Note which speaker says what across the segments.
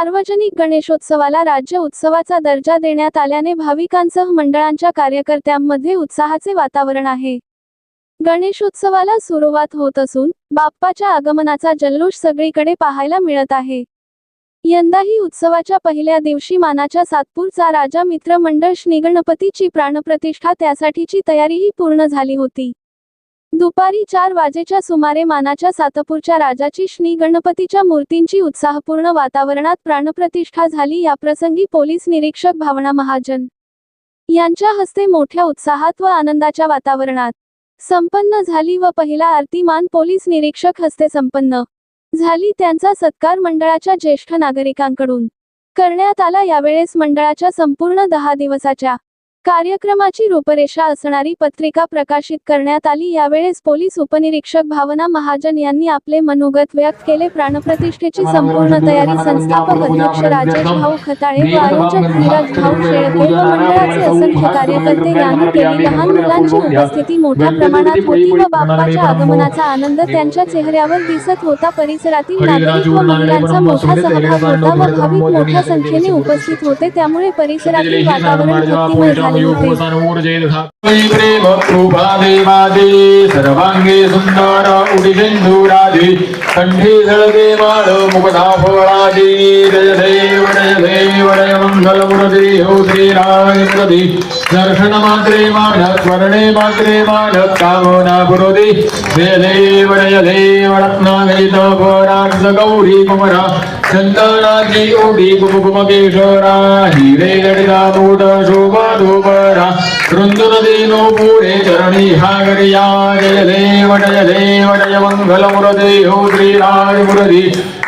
Speaker 1: सार्वजनिक गणेशोत्सवाला राज्य उत्सवाचा दर्जा देण्यात आल्याने भाविकांसह मंडळांच्या कार्यकर्त्यांमध्ये उत्साहाचे वातावरण आहे. गणेशोत्सवाला सुरुवात होत असून बाप्पाच्या आगमनाचा जल्लोष सगळीकडे पाहायला मिळत आहे. यंदाही उत्सवाच्या पहिल्या दिवशी मानाच्या सातपूरचा राजा मित्र मंडळ श्रीगणपतीची प्राणप्रतिष्ठा त्यासाठीची तयारीही पूर्ण झाली होती. दुपारी चार वाजेच्या सुमारे मानाच्या सातपूरच्या राजाची श्री गणपतीच्या मूर्तींची उत्साहपूर्ण वातावरणात प्राणप्रतिष्ठा झाली याप्रसंगी पोलीस निरीक्षक भावना महाजन यांच्या हस्ते मोठ्या उत्साहात व आनंदाच्या वातावरणात संपन्न झाली व पहिला आरतीमान पोलीस निरीक्षक हस्ते संपन्न झाली त्यांचा सत्कार मंडळाच्या ज्येष्ठ नागरिकांकडून करण्यात आला. यावेळेस मंडळाच्या संपूर्ण दहा दिवसाच्या कार्यक्रमाची रूपरेषा असणारी पत्रिका प्रकाशित करण्यात आली. यावेळेस पोलीस उपनिरीक्षक भावना महाजन यांनी आपले मनोगत व्यक्त केले. प्राणप्रतिष्ठेची संपूर्ण तयारी संस्थापक अध्यक्ष राजेश भाऊ खताळे व आयोजक धीरज भाऊ शेळके व मंडळाचे असंख्य कार्यकर्ते यांनी केली लहान मुलांची उपस्थिती मोठ्या प्रमाणात होती व बाप्पाच्या आगमनाचा आनंद त्यांच्या चेहऱ्यावर दिसत होता. परिसरातील नागरिक व महिलांचा मोठा सहभाग होता व भाविक मोठ्या संख्येने उपस्थित होते. त्यामुळे परिसरातील वातावरण भक्तिमय झाले होते
Speaker 2: प्रेम कृपादेवादे सर्वांगे सुंदर उडिसिंधुराजे कंठी जळगे माळ मुकदा फळादे जय देव जय देव वडय मंगल मुरदे हो श्रीराय प्रदी दर्शन मात्रे माढ स्मरणे मात्रे माढ कामना पुरोदे जय देव जय देव गौरी कुमरा चंदनाची ओढी कुमकुम केशरा हिरे लडिता मूढ शोभा धोबरा वृंदुन देनो पुढे चरणी हागरिया जय देवडय देवडय मंगल मुरदे हो मुरदी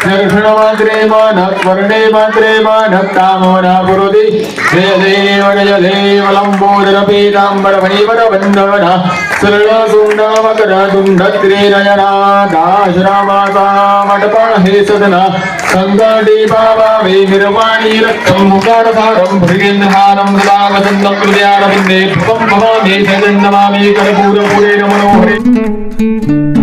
Speaker 2: दर्शन मात्रे मानत स्मरणे मात्रे माढ రామోనాపురుది జయదేవగజదేవలంబోదరపీతాంబరమణివరబంధవన సురళసుండామకరాతుండత్రేరయనాదాశురామాతామటపాహే సదన సంగీపావామి నిర్వాణీ రక్తం ముఖారసారం భృగేంద్రహారం సదావసంతం హృదయారవిందే భవం భవామి జగన్నమామి కర్పూరపురే
Speaker 3: నమనోహరి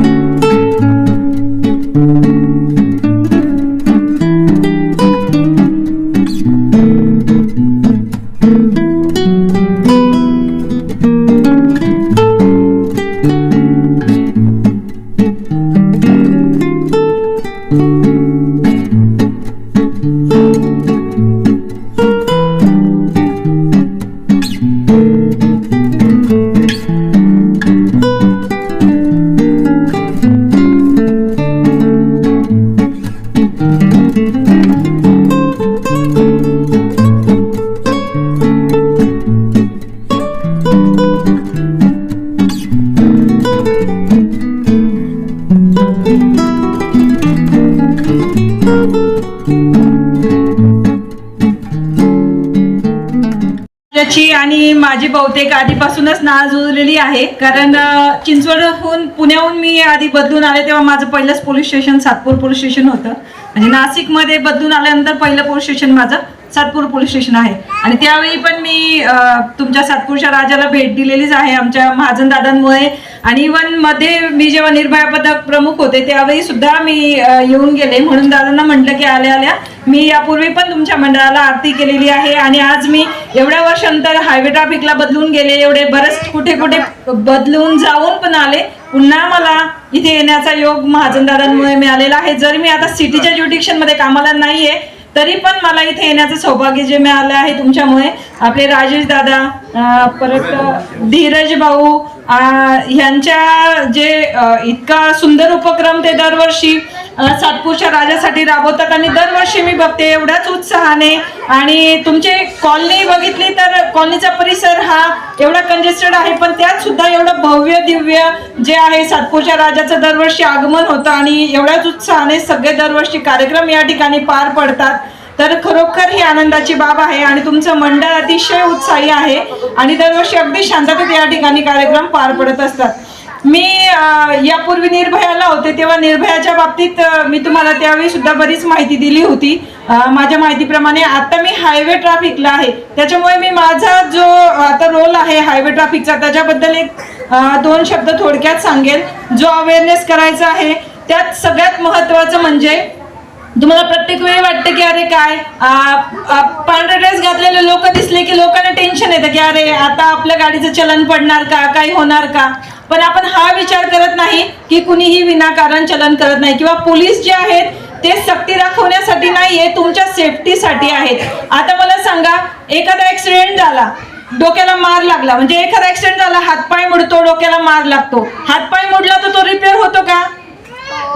Speaker 3: आणि माझी बहुतेक आधीपासूनच नाजुजलेली आहे. कारण चिंचवडहून पुण्याहून मी आधी बदलून आले तेव्हा माझं पहिलंच police station Satpur police station होतं. म्हणजे नाशिकमध्ये बदलून आल्यानंतर पहिलं पोलीस स्टेशन माझं. सातपूर पोलीस स्टेशन आहे. आणि त्यावेळी पण मी तुमच्या सातपूरच्या राजाला भेट दिलेलीच आहे आमच्या महाजन दादांमुळे आणि इवनमध्ये मी जेव्हा निर्भया पथक प्रमुख होते त्यावेळी सुद्धा मी येऊन गेले. म्हणून दादांना म्हटलं की आल्या आल्या. मी यापूर्वी पण तुमच्या मंडळाला आरती केलेली आहे. आणि आज मी एवढ्या वर्षांतर हायवे ट्रॅफिकला बदलून गेले. एवढे बरेच कुठे कुठे बदलून जाऊन पण आले. पुन्हा मला इथे येण्याचा योग महाजन दादांमुळे मिळालेला आहे. जर मी आता सिटीच्या ज्युडिक्शनमध्ये कामाला नाहीये तरी पण मला इथे येण्याचं सौभाग्य जे मिळालं आहे तुमच्यामुळे. आपले राजेश दादा परत धीरज भाऊ ह्यांच्या जे इतका सुंदर उपक्रम ते दरवर्षी सातपूरच्या राजासाठी राबवतात आणि दरवर्षी मी बघते एवढ्याच उत्साहाने. आणि तुमचे कॉलनी बघितली तर कॉलनीचा परिसर हा एवढा कंजेस्टेड आहे पण त्यात सुद्धा एवढं भव्य दिव्य जे आहे सातपूरच्या राजाचं दरवर्षी आगमन होतं आणि एवढ्याच उत्साहाने सगळे दरवर्षी कार्यक्रम या ठिकाणी पार पडतात. तर खरोखर ही आनंदाची बाब आहे आणि तुमचं मंडळ अतिशय उत्साही आहे आणि दरवर्षी अगदी शांततेत या ठिकाणी कार्यक्रम पार पडत असतात. मी यापूर्वी निर्भयाला होते तेव्हा निर्भयाच्या बाबतीत मी तुम्हाला त्यावेळी सुद्धा बरीच माहिती दिली होती. माझ्या माहितीप्रमाणे आता मी हायवे ट्रॅफिकला आहे. त्याच्यामुळे मी माझा जो आता रोल आहे हायवे ट्रॅफिकचा त्याच्याबद्दल एक दोन शब्द थोडक्यात सांगेल जो अवेअरनेस करायचा आहे त्यात सगळ्यात महत्वाचं म्हणजे तुम्हाला प्रत्येक वेळी वाटतं की अरे काय? पांढरा पांढरे ड्रेस घातलेले लोक दिसले की लोकांना टेन्शन येतं की अरे आता आपल्या गाडीचं चलन पडणार का? काही होणार का? पण आपण हा विचार करत नाही की कुणीही विनाकारण चलन करत नाही किंवा पोलीस जे आहेत ते सक्ती दाखवण्यासाठी नाहीये तुमच्या सेफ्टीसाठी आहेत. आता मला सांगा एखादा ऍक्सिडेंट झाला डोक्याला मार लागला. म्हणजे एखादा ऍक्सिडेंट झाला हातपाय मोडतो डोक्याला मार लागतो. हातपाय मुडला तर तो रिपेअर होतो का?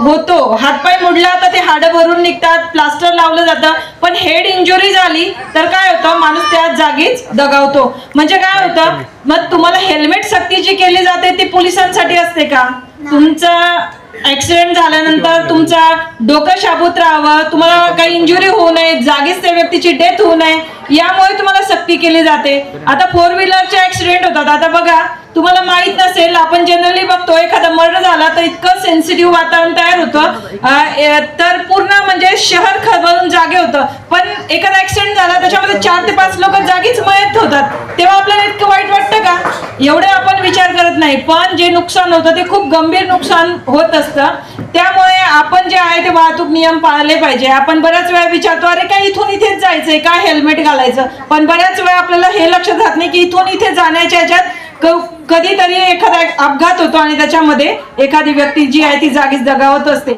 Speaker 3: होतो. हातपाय मोडला तर ते हाडं भरून निघतात प्लास्टर लावलं जातं. पण हेड इंजुरी झाली तर काय होतं? माणूस त्या जागीच दगावतो. म्हणजे काय होतं? मग तुम्हाला हेल्मेट सक्ती जी केली जाते ती पोलिसांसाठी असते का? तुमचं ऍक्सिडेंट झाल्यानंतर तुमचा डोकं शाबूत राहावं तुम्हाला काही इंजुरी होऊ नये जागीच त्या व्यक्तीची डेथ होऊ नये. यामुळे तुम्हाला सक्ती केली जाते. आता फोर व्हीलरचे ऍक्सिडेंट होतात. आता बघा तुम्हाला माहीत नसेल आपण जनरली बघतो एखादा मर्डर झाला तर इतकं सेन्सिटिव्ह वातावरण तयार होतं. तर पूर्ण म्हणजे शहर खबरून जागे होतं. पण एखादा ऍक्सिडेंट झाला त्याच्यामध्ये चार ते पाच लोक जागीच मयत होतात. तेव्हा आपल्याला इतकं वाईट वाटतं का? एवढे आपण विचार करत नाही. पण जे नुकसान होतं ते खूप गंभीर नुकसान होत असतं. त्यामुळे आपण जे आहे ते वाहतूक नियम पाळले पाहिजे. आपण बऱ्याच वेळा विचारतो अरे काय इथून इथेच जायचंय? काय हेल्मेट घालायचं? पण बऱ्याच वेळा आपल्याला हे लक्षात राहत नाही की इथून इथे जाण्याच्या ह्याच्यात क- कधीतरी एखादा अपघात होतो आणि त्याच्यामध्ये एखादी व्यक्ती जी आहे ती जागीच दगावत असते.